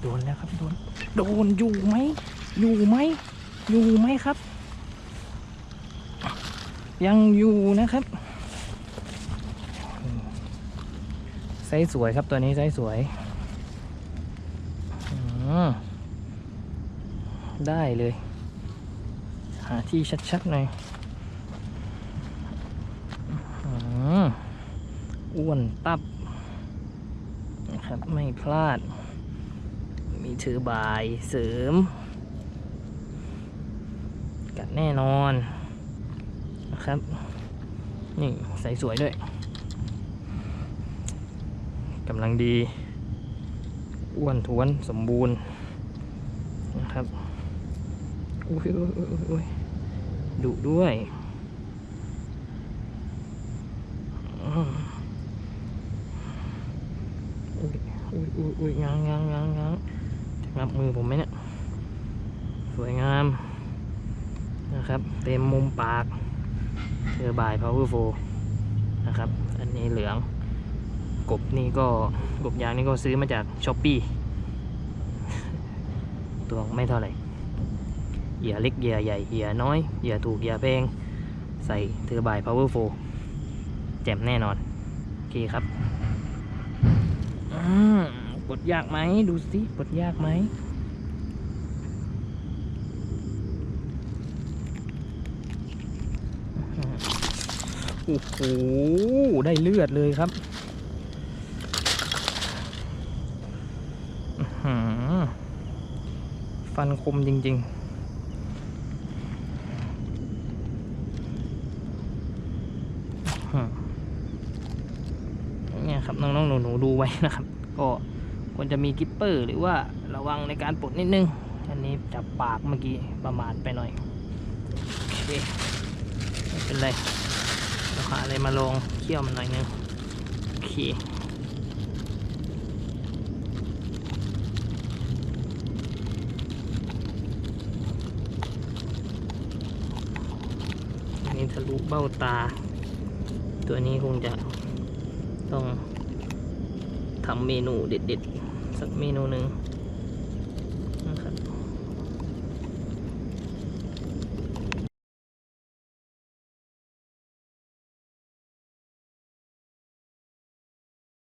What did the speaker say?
โดนแล้วครับโดนโดนอยู่ไหมอยู่ไหมอยู่ไหมครับ ยังอยู่นะครับไซส์สวยครับตัวนี้ไซส์สวยอได้เลย หาที่ชัดๆหน่อยอ้วนตับนะครับไม่พลาด มีถือบายเสริม กัดแน่นอนนะครับ นี่ใส่สวยด้วยกำลังดี อ้วนท้วนสมบูรณ์นะครับอุ้ยอุ้ยอุ้ยดุด้วยอุ้ยอุ้ยอุ้ยอุ้ยงางงาง งางงางจะงับมือผมไหมเนี่ย สวยงามนะครับ เต็มมุมปากเทอร์บายพาวเวอร์โฟนะครับ อันนี้เหลือง กบนี่ก็กบยางนี่ก็ซื้อมาจากช้อปปี้ตัวไม่เท่าไหร่เหยื่อเล็กเหยื่อใหญ่เหยื่อน้อยเหยื่อถูกเหยื่อแพง ใส่เทอร์บายพาวเวอร์โฟแจ่มแน่นอน โอเคครับ อืม ดยากไหมดูสิปลดยากไหมโอ้โหได้เลือดเลยครับหือฟันคมจริง ๆเนี่ยครับน้องๆหนูๆดูไว้นะครับ ก็ ควรจะมีกิปเปอร์ หรือว่าระวังในการปลดนิดนึง อันนี้จับปากเมื่อกี้ประมาทไปหน่อย โอเค ไม่เป็นไรเราหาอะไรมาลองเคี่ยวมันหน่อยนึง โอเคนนี้ทะลุเบ้าตา ตัวนี้คงจะต้อง ทำเมนูเด็ดๆ สักเมนูหนึ่ง